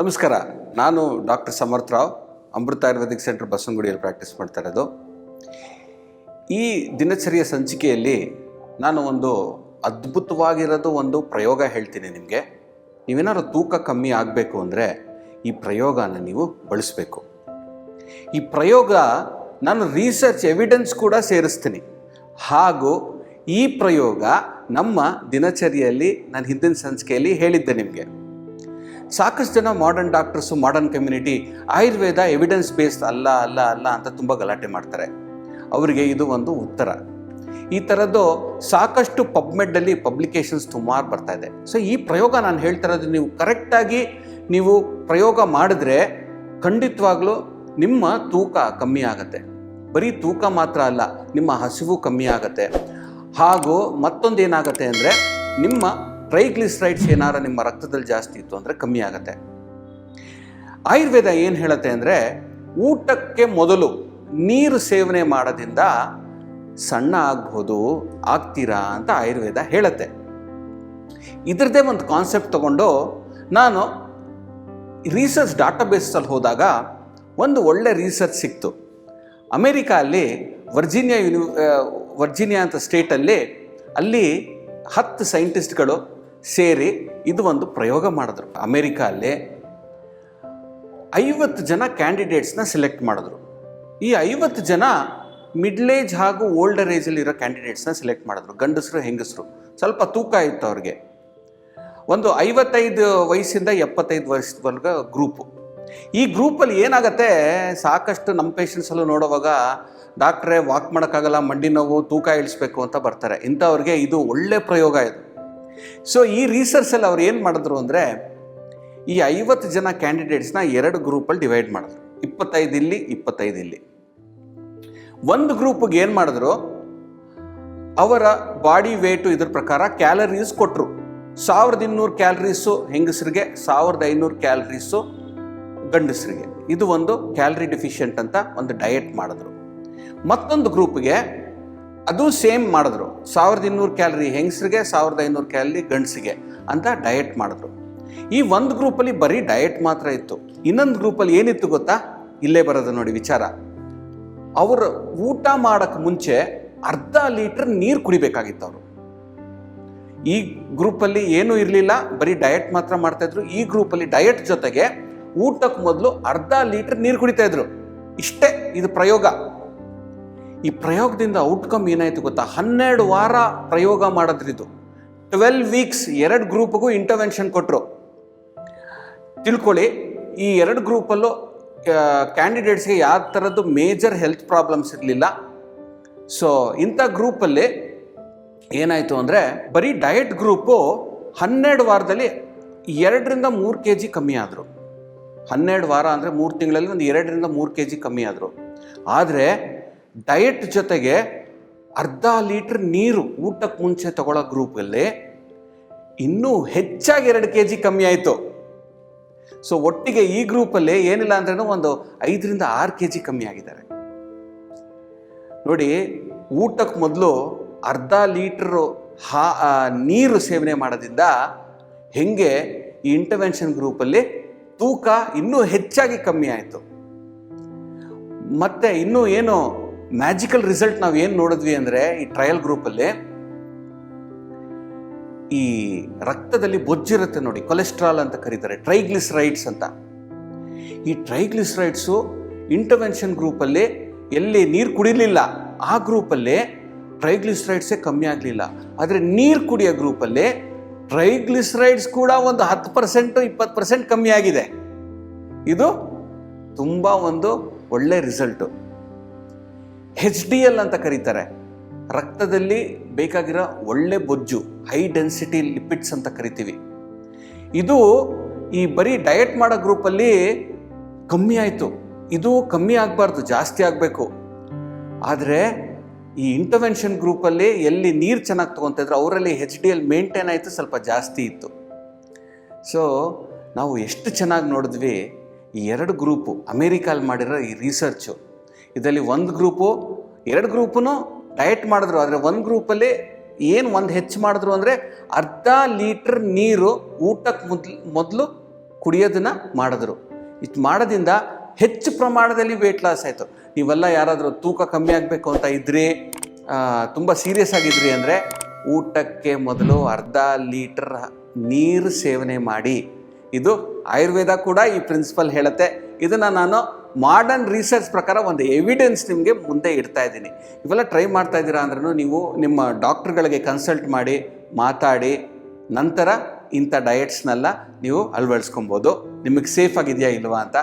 ನಮಸ್ಕಾರ. ನಾನು doctor Samarth Rao, Amrutha Ayurvedic centre ಬಸವನಗುಡಿಯಲ್ಲಿ practice ಮಾಡ್ತಾ ಇರೋದು. ಈ ದಿನಚರಿಯ ಸಂಚಿಕೆಯಲ್ಲಿ ನಾನು ಒಂದು ಅದ್ಭುತವಾಗಿರೋದು ಒಂದು ಪ್ರಯೋಗ ಹೇಳ್ತೀನಿ ನಿಮಗೆ. ನೀವೇನಾದ್ರು ತೂಕ ಕಮ್ಮಿ ಆಗಬೇಕು ಅಂದರೆ ಈ ಪ್ರಯೋಗನ ನೀವು ಬಳಸಬೇಕು. ಈ ಪ್ರಯೋಗ ನಾನು ರಿಸರ್ಚ್ ಎವಿಡೆನ್ಸ್ ಕೂಡ ಸೇರಿಸ್ತೀನಿ. ಹಾಗೂ ಈ ಪ್ರಯೋಗ ನಮ್ಮ ದಿನಚರಿಯಲ್ಲಿ, ನಾನು ಹಿಂದಿನ ಸಂಚಿಕೆಯಲ್ಲಿ ಹೇಳಿದ್ದೆ ನಿಮಗೆ. ಸಾಕಷ್ಟು ಜನ modern doctors modern community Ayurveda evidence based ಅಲ್ಲ ಅಲ್ಲ ಅಲ್ಲ ಅಂತ ತುಂಬ ಗಲಾಟೆ ಮಾಡ್ತಾರೆ. ಅವರಿಗೆ ಇದು ಒಂದು ಉತ್ತರ. ಈ ಥರದ್ದು ಸಾಕಷ್ಟು ಪಬ್ಮೆಡ್ಡಲ್ಲಿ ಪಬ್ಲಿಕೇಶನ್ಸ್ ಸುಮಾರು ಬರ್ತಾ ಇದೆ. ಸೊ ಈ ಪ್ರಯೋಗ ನಾನು ಹೇಳ್ತಾ ಇರೋದು ನೀವು ಕರೆಕ್ಟಾಗಿ ನೀವು ಪ್ರಯೋಗ ಮಾಡಿದ್ರೆ ಖಂಡಿತವಾಗ್ಲೂ ನಿಮ್ಮ ತೂಕ ಕಮ್ಮಿ ಆಗುತ್ತೆ. ಬರೀ ತೂಕ ಮಾತ್ರ ಅಲ್ಲ, ನಿಮ್ಮ ಹಸಿವು ಕಮ್ಮಿ ಆಗುತ್ತೆ. ಹಾಗೂ ಮತ್ತೊಂದು ಏನಾಗುತ್ತೆ ಅಂದರೆ ನಿಮ್ಮ ಟ್ರೈಗ್ಲಿಸರೈಡ್ಸ್ ಏನಾರ ನಿಮ್ಮ ರಕ್ತದಲ್ಲಿ ಜಾಸ್ತಿ ಇತ್ತು ಅಂದರೆ ಕಮ್ಮಿ ಆಗುತ್ತೆ. ಆಯುರ್ವೇದ ಏನು ಹೇಳುತ್ತೆ ಅಂದರೆ ಊಟಕ್ಕೆ ಮೊದಲು ನೀರು ಸೇವನೆ ಮಾಡೋದ್ರಿಂದ ಸಣ್ಣ ಆಗ್ಬೋದು, ಆಗ್ತೀರಾ ಅಂತ ಆಯುರ್ವೇದ ಹೇಳುತ್ತೆ. ಇದರದೇ ಒಂದು ಕಾನ್ಸೆಪ್ಟ್ ತಗೊಂಡು ನಾನು ರಿಸರ್ಚ್ ಡಾಟಾಬೇಸಲ್ಲಿ ಹೋದಾಗ ಒಂದು ಒಳ್ಳೆ ರಿಸರ್ಚ್ ಸಿಕ್ತು. ಅಮೇರಿಕಾ ಅಲ್ಲಿ ವರ್ಜೀನಿಯಾ ಯೂನಿ ವರ್ಜೀನಿಯಾ ಅಂತ ಸ್ಟೇಟಲ್ಲಿ ಅಲ್ಲಿ ಹತ್ತು ಸೈಂಟಿಸ್ಟ್ಗಳು ಸೇರಿ ಇದು ಒಂದು ಪ್ರಯೋಗ ಮಾಡಿದ್ರು. ಅಮೇರಿಕಾ ಅಲ್ಲಿ ಐವತ್ತು ಜನ ಕ್ಯಾಂಡಿಡೇಟ್ಸ್ನ ಸೆಲೆಕ್ಟ್ ಮಾಡಿದ್ರು. ಈ ಐವತ್ತು ಜನ ಮಿಡ್ಲ್ ಏಜ್ ಹಾಗೂ ಓಲ್ಡರ್ ಏಜಲ್ಲಿ ಇರೋ ಕ್ಯಾಂಡಿಡೇಟ್ಸ್ನ ಸೆಲೆಕ್ಟ್ ಮಾಡಿದ್ರು. ಗಂಡಸರು, ಹೆಂಗಸರು. ಸ್ವಲ್ಪ ತೂಕ ಇತ್ತು ಅವ್ರಿಗೆ. ಒಂದು ಐವತ್ತೈದು ವಯಸ್ಸಿಂದ ಎಪ್ಪತ್ತೈದು ವಯಸ್ಸವರೆಗ ಗ್ರೂಪು ಈ ಗ್ರೂಪಲ್ಲಿ ಏನಾಗುತ್ತೆ, ಸಾಕಷ್ಟು ನಮ್ಮ ಪೇಷಂಟ್ಸಲ್ಲೂ ನೋಡುವಾಗ ಡಾಕ್ಟ್ರೇ ವಾಕ್ ಮಾಡೋಕ್ಕಾಗಲ್ಲ, ಮಂಡಿ ನೋವು, ತೂಕ ಇಳಿಸ್ಬೇಕು ಅಂತ ಬರ್ತಾರೆ. ಇಂಥವ್ರಿಗೆ ಇದು ಒಳ್ಳೆ ಪ್ರಯೋಗ ಇದು. ಸೊ ಈ ರಿಸರ್ಚಲ್ಲಿ ಅವ್ರು ಏನು ಮಾಡಿದ್ರು ಅಂದರೆ, ಈ ಐವತ್ತು ಜನ ಕ್ಯಾಂಡಿಡೇಟ್ಸ್ನ ಎರಡು ಗ್ರೂಪಲ್ಲಿ ಡಿವೈಡ್ ಮಾಡಿದ್ರು. ಇಪ್ಪತ್ತೈದು ಇಲ್ಲಿ ಇಪ್ಪತ್ತೈದು ಇಲ್ಲಿ. ಒಂದು ಗ್ರೂಪ್ಗೆ ಏನು ಮಾಡಿದ್ರು, ಅವರ ಬಾಡಿ ವೇಟು ಇದ್ರ ಪ್ರಕಾರ ಕ್ಯಾಲರೀಸ್ ಕೊಟ್ಟರು ಸಾವಿರದ ಇನ್ನೂರು ಕ್ಯಾಲರೀಸು ಹೆಂಗಸರಿಗೆ, ಸಾವಿರದ ಐನೂರು ಕ್ಯಾಲರೀಸು ಗಂಡಸರಿಗೆ. ಇದು ಒಂದು ಕ್ಯಾಲರಿ ಡಿಫಿಷಿಯಂಟ್ ಅಂತ ಒಂದು ಡಯಟ್ ಮಾಡಿದ್ರು. ಮತ್ತೊಂದು ಗ್ರೂಪ್ಗೆ ಅದು ಸೇಮ್ ಮಾಡಿದ್ರು. ಸಾವಿರದ ಇನ್ನೂರು ಕ್ಯಾಲರಿ ಹೆಂಗಸರಿಗೆ, ಸಾವಿರದ ಐನೂರು ಕ್ಯಾಲರಿ ಗಂಡಸಿಗೆ ಅಂತ ಡಯಟ್ ಮಾಡಿದ್ರು. ಈ ಒಂದು ಗ್ರೂಪಲ್ಲಿ ಬರೀ ಡಯಟ್ ಮಾತ್ರ ಇತ್ತು. ಇನ್ನೊಂದು ಗ್ರೂಪಲ್ಲಿ ಏನಿತ್ತು ಗೊತ್ತಾ? ಇಲ್ಲೇ ಬರೋದು ನೋಡಿ ವಿಚಾರ. ಅವರು ಊಟ ಮಾಡೋಕ್ಕೆ ಮುಂಚೆ ಅರ್ಧ ಲೀಟರ್ ನೀರು ಕುಡಿಬೇಕಾಗಿತ್ತು ಅವರು. ಈ ಗ್ರೂಪಲ್ಲಿ ಏನೂ ಇರಲಿಲ್ಲ, ಬರೀ ಡಯಟ್ ಮಾತ್ರ ಮಾಡ್ತಾಯಿದ್ರು ಈ ಗ್ರೂಪಲ್ಲಿ ಡಯಟ್ ಜೊತೆಗೆ ಊಟಕ್ಕೆ ಮೊದಲು ಅರ್ಧ ಲೀಟರ್ ನೀರು ಕುಡಿತಾ ಇದ್ರು. ಇಷ್ಟೇ, ಇದು ಪ್ರಯೋಗ. ಈ ಪ್ರಯೋಗದಿಂದ ಔಟ್ಕಮ್ ಏನಾಯ್ತು ಗೊತ್ತಾ? ಹನ್ನೆರಡು ವಾರ ಪ್ರಯೋಗ ಮಾಡಿದ್ರಿದು ಟ್ವೆಲ್ ವೀಕ್ಸ್ ಎರಡು ಗ್ರೂಪ್ಗೂ ಇಂಟರ್ವೆನ್ಷನ್ ಕೊಟ್ಟರು ತಿಳ್ಕೊಳ್ಳಿ, ಈ ಎರಡು ಗ್ರೂಪಲ್ಲೂ ಕ್ಯಾಂಡಿಡೇಟ್ಸ್ಗೆ ಯಾವ ಥರದ್ದು ಮೇಜರ್ ಹೆಲ್ತ್ ಪ್ರಾಬ್ಲಮ್ಸ್ ಇರಲಿಲ್ಲ. ಸೊ ಇಂಥ ಗ್ರೂಪಲ್ಲಿ ಏನಾಯಿತು ಅಂದರೆ, ಬರೀ ಡಯಟ್ ಗ್ರೂಪು ಹನ್ನೆರಡು ವಾರದಲ್ಲಿ ಎರಡರಿಂದ ಮೂರು ಕೆ ಜಿ ಕಮ್ಮಿ ಆದರು. ಹನ್ನೆರಡು ವಾರ ಅಂದರೆ ಮೂರು ತಿಂಗಳಲ್ಲಿ ಒಂದು ಎರಡರಿಂದ ಮೂರು ಕೆ ಜಿ ಕಮ್ಮಿ ಆದರು. ಆದರೆ ಡಯಟ್ ಜೊತೆಗೆ ಅರ್ಧ ಲೀಟ್ರ್ ನೀರು ಊಟಕ್ಕೆ ಮುಂಚೆ ತಗೊಳ್ಳೋ ಗ್ರೂಪಲ್ಲಿ ಇನ್ನೂ ಹೆಚ್ಚಾಗಿ ಎರಡು ಕೆ ಜಿ ಕಮ್ಮಿ ಆಯಿತು. ಸೊ ಒಟ್ಟಿಗೆ ಈ ಗ್ರೂಪಲ್ಲಿ ಏನಿಲ್ಲ ಅಂದ್ರೂ ಒಂದು ಐದರಿಂದ ಆರು ಕೆ ಜಿ ಕಮ್ಮಿ ಆಗಿದ್ದಾರೆ. ನೋಡಿ, ಊಟಕ್ಕೆ ಮೊದಲು ಅರ್ಧ ಲೀಟ್ರು ಹಾ ನೀರು ಸೇವನೆ ಮಾಡೋದ್ರಿಂದ ಹೆಂಗೆ ಈ ಇಂಟರ್ವೆನ್ಷನ್ ಗ್ರೂಪಲ್ಲಿ ತೂಕ ಇನ್ನೂ ಹೆಚ್ಚಾಗಿ ಕಮ್ಮಿ ಆಯಿತು. ಮತ್ತೆ ಇನ್ನೂ ಏನು ಮ್ಯಾಜಿಕಲ್ ರಿಸಲ್ಟ್ ನಾವು ಏನು ನೋಡಿದ್ವಿ ಅಂದರೆ ಈ ಟ್ರಯಲ್ ಗ್ರೂಪಲ್ಲಿ ಈ ರಕ್ತದಲ್ಲಿ ಬೊಜ್ಜಿರುತ್ತೆ ನೋಡಿ ಕೊಲೆಸ್ಟ್ರಾಲ್ ಅಂತ ಕರೀತಾರೆ ಟ್ರೈಗ್ಲಿಸರೈಡ್ಸ್ ಅಂತ. ಈ ಟ್ರೈಗ್ಲಿಸರೈಡ್ಸು ಇಂಟರ್ವೆನ್ಷನ್ ಗ್ರೂಪಲ್ಲಿ ಎಲ್ಲಿ ನೀರು ಕುಡಿಲಿಲ್ಲ, ಆ ಗ್ರೂಪಲ್ಲಿ ಟ್ರೈಗ್ಲಿಸರೈಡ್ಸೇ ಕಮ್ಮಿ ಆಗಲಿಲ್ಲ. ಆದರೆ ನೀರು ಕುಡಿಯೋ ಗ್ರೂಪಲ್ಲಿ ಟ್ರೈಗ್ಲಿಸರೈಡ್ಸ್ ಕೂಡ ಒಂದು ಹತ್ತು ಪರ್ಸೆಂಟು ಇಪ್ಪತ್ತು ಪರ್ಸೆಂಟ್ ಕಮ್ಮಿ ಆಗಿದೆ. ಇದು ತುಂಬ ಒಂದು ಒಳ್ಳೆ ರಿಸಲ್ಟು ಹೆಚ್ ಡಿ ಎಲ್ ಅಂತ ಕರೀತಾರೆ. ರಕ್ತದಲ್ಲಿ ಬೇಕಾಗಿರೋ ಒಳ್ಳೆ ಬೊಜ್ಜು ಹೈ ಡೆನ್ಸಿಟಿ ಲಿಪಿಡ್ಸ್ ಅಂತ ಕರಿತೀವಿ. ಇದು ಈ ಬರೀ ಡಯಟ್ ಮಾಡೋ ಗ್ರೂಪಲ್ಲಿ ಕಮ್ಮಿ ಆಯಿತು. ಇದು ಕಮ್ಮಿ ಆಗಬಾರ್ದು, ಜಾಸ್ತಿ ಆಗಬೇಕು. ಆದರೆ ಈ ಇಂಟರ್ವೆನ್ಷನ್ ಗ್ರೂಪಲ್ಲಿ ಎಲ್ಲಿ ನೀರು ಚೆನ್ನಾಗಿ ತೊಗೊತಿದ್ರು ಅವರಲ್ಲಿ ಹೆಚ್ ಡಿ ಎಲ್ ಮೇಂಟೈನ್ ಆಯಿತು, ಸ್ವಲ್ಪ ಜಾಸ್ತಿ ಇತ್ತು. ಸೊ ನಾವು ಎಷ್ಟು ಚೆನ್ನಾಗಿ ನೋಡಿದ್ವಿ, ಈ ಎರಡು ಗ್ರೂಪು ಅಮೇರಿಕಾಲ್ ಮಾಡಿರೋ ಈ ರಿಸರ್ಚು ಇದರಲ್ಲಿ ಒಂದು ಗ್ರೂಪು, ಎರಡು ಗ್ರೂಪು ಡಯಟ್ ಮಾಡಿದ್ರು. ಆದರೆ ಒಂದು ಗ್ರೂಪಲ್ಲಿ ಏನು ಒಂದು ಹೆಚ್ಚು ಮಾಡಿದ್ರು ಅಂದರೆ ಅರ್ಧ ಲೀಟ್ರ್ ನೀರು ಊಟಕ್ಕೆ ಮೊದ್ಲು, ಮೊದಲು ಕುಡಿಯೋದನ್ನು ಮಾಡಿದ್ರು. ಇದು ಮಾಡೋದಿಂದ ಹೆಚ್ಚು ಪ್ರಮಾಣದಲ್ಲಿ ವೆಯ್ಟ್ ಲಾಸ್ ಆಯಿತು. ನೀವೆಲ್ಲ ಯಾರಾದರೂ ತೂಕ ಕಮ್ಮಿ ಆಗಬೇಕು ಅಂತ ಇದ್ರಿ ತುಂಬ ಸೀರಿಯಸ್ ಆಗಿದ್ರಿ ಅಂದರೆ ಊಟಕ್ಕೆ ಮೊದಲು ಅರ್ಧ ಲೀಟರ್ ನೀರು ಸೇವನೆ ಮಾಡಿ. ಇದು ಆಯುರ್ವೇದ ಕೂಡ ಈ ಪ್ರಿನ್ಸಿಪಲ್ ಹೇಳುತ್ತೆ. ಇದನ್ನು ನಾನು ಮಾಡರ್ನ್ ರಿಸರ್ಚ್ ಪ್ರಕಾರ ಒಂದು ಎವಿಡೆನ್ಸ್ ನಿಮಗೆ ಮುಂದೆ ಇಡ್ತಾ ಇದ್ದೀನಿ. ಇವೆಲ್ಲ ಟ್ರೈ ಮಾಡ್ತಾ ಇದ್ದೀರಾ ಅಂದ್ರೂ ನೀವು ನಿಮ್ಮ ಡಾಕ್ಟ್ರುಗಳಿಗೆ ಕನ್ಸಲ್ಟ್ ಮಾಡಿ, ಮಾತಾಡಿ, ನಂತರ ಇಂಥ ಡಯಟ್ಸ್ನೆಲ್ಲ ನೀವು ಅಳವಡಿಸ್ಕೊಬೋದು ನಿಮಗೆ ಸೇಫ್ ಆಗಿದೆಯಾ ಇಲ್ವಾ ಅಂತ.